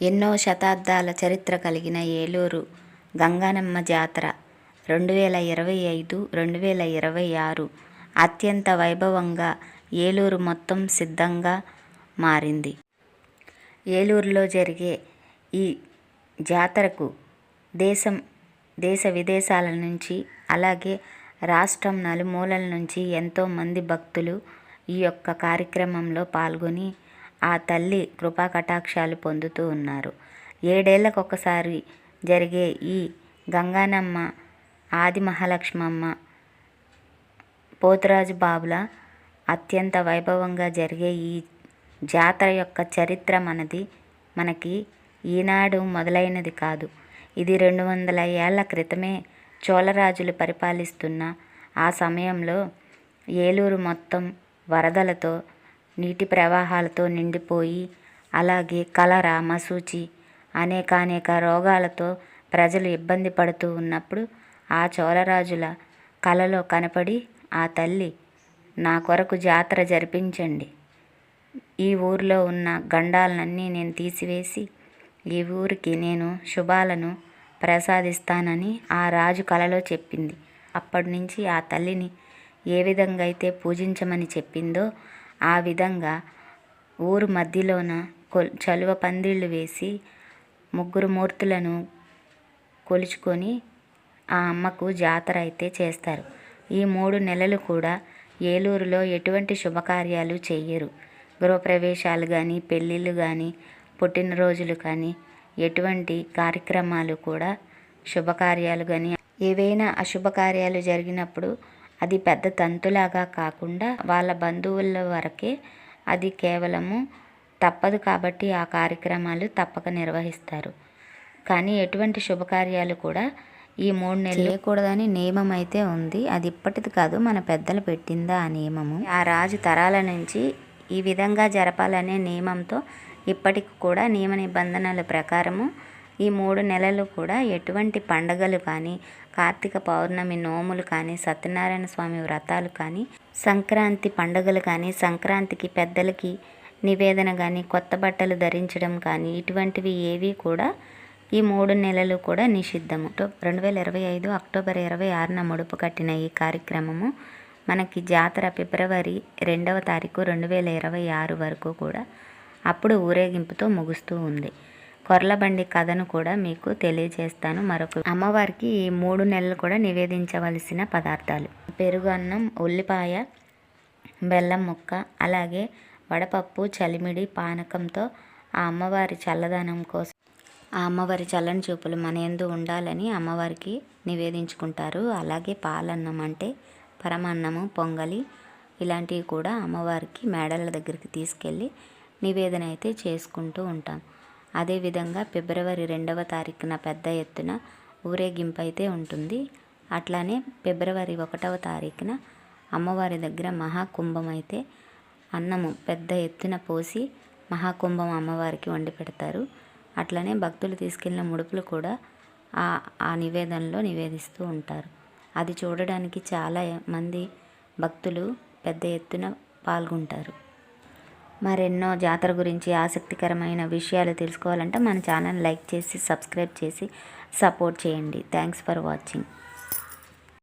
ఎన్నో శతాబ్దాల చరిత్ర కలిగిన ఏలూరు గంగానమ్మ జాతర రెండు వేల ఇరవై ఐదు రెండు వేల ఇరవై ఆరు అత్యంత వైభవంగా ఏలూరు మొత్తం సిద్ధంగా మారింది. ఏలూరులో జరిగే ఈ జాతరకు దేశం దేశ విదేశాల నుంచి అలాగే రాష్ట్రం నలుమూలల నుంచి ఎంతోమంది భక్తులు ఈ యొక్క కార్యక్రమంలో పాల్గొని ఆ తల్లి కృపా కటాక్షాలు పొందుతూ ఉన్నారు. ఏడేళ్ళకొకసారి జరిగే ఈ గంగానమ్మ ఆది మహాలక్ష్మమ్మ పోతురాజు బాబుల అత్యంత వైభవంగా జరిగే ఈ జాతర యొక్క చరిత్ర మనది మనకి ఈనాడు మొదలైనది కాదు. ఇది రెండు వందల ఏళ్ళ క్రితమే చోళరాజులు పరిపాలిస్తున్న ఆ సమయంలో ఏలూరు మొత్తం వరదలతో నీటి ప్రవాహాలతో నిండిపోయి అలాగే కలరా మసూచి అనేకానేక రోగాలతో ప్రజలు ఇబ్బంది పడుతూ ఉన్నప్పుడు ఆ చోళరాజుల కలలో కనపడి ఆ తల్లి నా కొరకు జాతర జరిపించండి. ఈ ఊరిలో ఉన్న గండాలన్నీ నేను తీసివేసి ఈ ఊరికి నేను శుభాలను ప్రసాదిస్తానని ఆ రాజు కలలో చెప్పింది. అప్పటి నుంచి ఆ తల్లిని ఏ విధంగా అయితే పూజించమని చెప్పిందో ఆ విధంగా ఊరు మధ్యలోన కొల్ చలువ పందిళ్ళు వేసి ముగ్గురు మూర్తులను కొలుచుకొని ఆ అమ్మకు జాతర అయితే చేస్తారు. ఈ మూడు నెలలు కూడా ఏలూరులో ఎటువంటి శుభకార్యాలు చెయ్యరు. గృహప్రవేశాలు కానీ పెళ్ళిళ్ళు కానీ పుట్టినరోజులు కానీ ఎటువంటి కార్యక్రమాలు కూడా శుభకార్యాలు కానీ ఏవైనా అశుభకార్యాలు జరిగినప్పుడు అది పెద్ద తంతులాగా కాకుండా వాళ్ళ బంధువుల వరకే అది కేవలము తప్పదు కాబట్టి ఆ కార్యక్రమాలు తప్పక నిర్వహిస్తారు. కానీ ఎటువంటి శుభకార్యాలు కూడా ఈ మూడు నెలలు చేయకూడదని నియమం అయితే ఉంది. అది ఇప్పటిది కాదు మన పెద్దలు పెట్టిందా ఆ నియమము. ఆ రాజు తరాల నుంచి ఈ విధంగా జరపాలనే నియమంతో ఇప్పటికి కూడా నియమ నిబంధనల ప్రకారము ఈ మూడు నెలలు కూడా ఎటువంటి పండగలు కానీ కార్తీక పౌర్ణమి నోములు కానీ సత్యనారాయణ స్వామి వ్రతాలు కానీ సంక్రాంతి పండుగలు కానీ సంక్రాంతికి పెద్దలకి నివేదన కానీ కొత్త బట్టలు ధరించడం కానీ ఇటువంటివి ఏవి కూడా ఈ మూడు నెలలు కూడా నిషిద్ధము. రెండు వేల ఇరవై ఐదు అక్టోబర్ ఇరవై ఆరున ముడుపు కట్టిన ఈ కార్యక్రమము మనకి జాతర ఫిబ్రవరి రెండవ తారీఖు రెండు వేల ఇరవై ఆరు వరకు కూడా అప్పుడు ఊరేగింపుతో ముగుస్తూ ఉంది. కొర్లబండి కథను కూడా మీకు తెలియజేస్తాను. మరొక అమ్మవారికి ఈ మూడు నెలలు కూడా నివేదించవలసిన పదార్థాలు. పెరుగు అన్నం ఉల్లిపాయ బెల్లం ముక్క అలాగే వడపప్పు చలిమిడి పానకంతో ఆ అమ్మవారి చల్లదనం కోసం ఆ అమ్మవారి చల్లని చూపులు మన ఎందు ఉండాలని అమ్మవారికి నివేదించుకుంటారు. అలాగే పాలన్నం అంటే పరమాన్నము పొంగలి ఇలాంటివి కూడా అమ్మవారికి మేడల దగ్గరికి తీసుకెళ్ళి నివేదన అయితే చేసుకుంటూ ఉంటాం. అదేవిధంగా ఫిబ్రవరి రెండవ తారీఖున పెద్ద ఎత్తున ఊరేగింపు అయితే ఉంటుంది. అట్లానే ఫిబ్రవరి ఒకటవ తారీఖున అమ్మవారి దగ్గర మహాకుంభం అయితే అన్నము పెద్ద ఎత్తున పోసి మహాకుంభం అమ్మవారికి వండి పెడతారు. అట్లనే భక్తులు తీసుకెళ్ళిన ముడుపులు కూడా ఆ ఆ నివేదనలో నివేదిస్తూ ఉంటారు. అది చూడడానికి చాలా మంది భక్తులు పెద్ద ఎత్తున పాల్గొంటారు. మరెన్నో జాతర గురించి ఆసక్తికరమైన విషయాలు తెలుసుకోవాలంటే మన ఛానల్ లైక్ చేసి సబ్స్క్రైబ్ చేసి సపోర్ట్ చేయండి. Thanks for watching.